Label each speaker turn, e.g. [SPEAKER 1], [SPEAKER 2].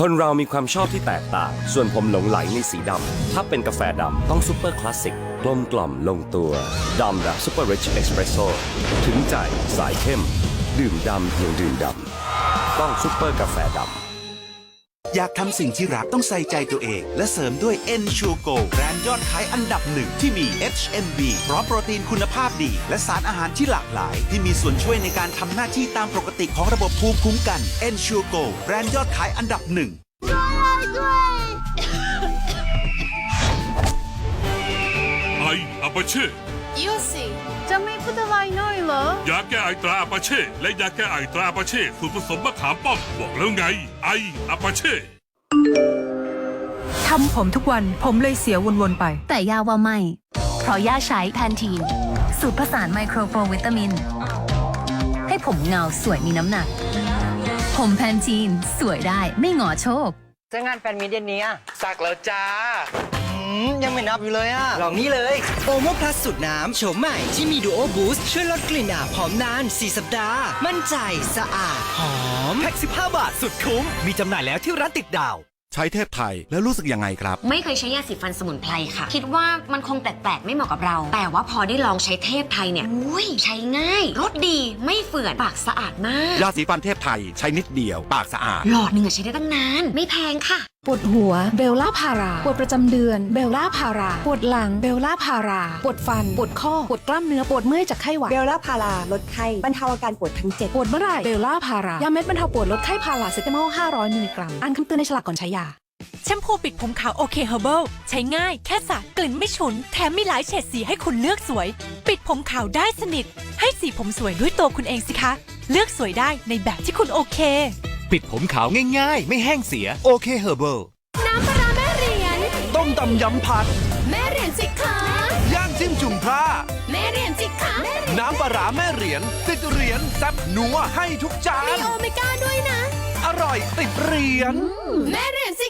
[SPEAKER 1] คนเรามีความชอบที่แตกต่าง ส่วนผมหลงไหลในสีดำ ถ้าเป็นกาแฟดำต้องซูเปอร์คลาสสิก กลมกล่อมลงตัว ดำแบบซูเปอร์ริชเอสเปรสโซ่ถึงใจ สายเข้ม ดื่มดำเพียงดื่มดำ ต้องซูเปอร์กาแฟดำ
[SPEAKER 2] อยากทำสิ่งที่รักต้องใส่ใจตัวเอง และเสริมด้วย e n s u r Go แบรนด์ยอดขายอันดับหนึ่งที่มี HMB พร้อมโปรตีนคุณภาพดี และสารอาหารที่หลากหลาย ที่มีส่วนช่วยในการทำหน้าที่ตามปกติของระบบภูมิคุ้มกัน e n s u r Go แบรนด์ยอดขายอันดับหนึ่ง
[SPEAKER 3] ไออาปาเช่
[SPEAKER 4] ยูสิจะไม่ เหรอ
[SPEAKER 3] ยาแก้ไอตราอาปาเช่ และยาแก้ไอตราอาปาเช่สูตรผสมมะขามป้อมบอกแล้วไง ไออาปาเช่
[SPEAKER 5] ทำผมทุกวันผมเลยเสียวนๆไป
[SPEAKER 6] แต่ย่าว่าไม่ เพราะย่าใช้แพนทีน สูตรผสานไมโครโปรวิตามิน ให้ผมเงาสวยมีน้ำหนัก ผมแพนทีน สวยได้ไม่หงอโชค
[SPEAKER 7] เจ้างานแฟนมีเดือนนี้อะ
[SPEAKER 8] สักแล้วจ้า
[SPEAKER 7] อืม ยังไม่นับอยู่เลยอะลองนี้เลย
[SPEAKER 9] โอโมพลัสสูตรน้ำโฉมใหม่ที่มีดูโอบูสต์ช่วยลดกลิ่นอับหอมนาน 4 สัปดาห์ มั่นใจสะอาด หอม
[SPEAKER 8] แพ็ก15 บาทสุดคุ้ม มีจำหน่ายแล้วที่ร้านติดดาว
[SPEAKER 2] ใช้เทพไทยแล้วรู้สึกยังไงครับ
[SPEAKER 10] ไม่เคยใช้ยาสีฟันสมุนไพรค่ะ คิดว่ามันคงแปลกๆ ไม่เหมาะกับเรา แต่ว่าพอได้ลองใช้เทพไทยเนี่ยอุ้ยใช้ง่ายรสดีไม่เฝื่อนปากสะอาดมาก
[SPEAKER 2] ยาสีฟันเทพไทยใช้นิดเดียวปากสะอาด
[SPEAKER 10] หลอดหนึ่งอะใช้ได้ตั้งนาน ไม่แพงค่ะ
[SPEAKER 11] ปวดหัวเบลล่าพารา ปวดประจำเดือนเบลล่าพารา ปวดหลังเบลล่าพารา ปวดฟัน ปวดข้อ ปวดกล้ามเนื้อ ปวดเมื่อยจากไข้หวัด
[SPEAKER 12] เบลล่าพารา ลดไข้ บรรเทาอาการปวดทั้งเจ็ด
[SPEAKER 11] ปวดเมื่อไหร่เบลล่าพารายาเม็ดบรรเทาปวดลดไข้พาราเซตามอล500 มิลลิกรัม อ่านคำเตือนในฉลากก่อนใช้ยา
[SPEAKER 5] แชมพูปิดผมขาวโอเคเฮอร์เบิลใช้ง่ายแค่สระกลิ่นไม่ฉุน แถมมีหลายเฉดสีให้คุณเลือกสวย ปิดผมขาวได้สนิท ให้สีผมสวยด้วยตัวคุณเองสิคะ เลือกสวยได้ในแบบที่คุณโอเค
[SPEAKER 8] ปิดผมขาวง่ายๆ ไม่แห้งเสีย โอเคเฮอร์เบิล
[SPEAKER 4] น้ำปลาร้าแม่เหรียญ
[SPEAKER 8] ต้มตำยำผัด
[SPEAKER 4] แม่เหรียญสิคะ
[SPEAKER 8] ย่างจิ้มจุ่มพระ
[SPEAKER 4] แม่เหรียญสิคะ
[SPEAKER 8] น้ำปลาร้าแม่เหรียญติดเหรียญแซ่บนัวให้ทุกจา
[SPEAKER 4] มี
[SPEAKER 8] น
[SPEAKER 4] โอเมก้าด้วยนะ
[SPEAKER 8] อร่อยติดเหรียญ
[SPEAKER 4] แม่เหรียญสิ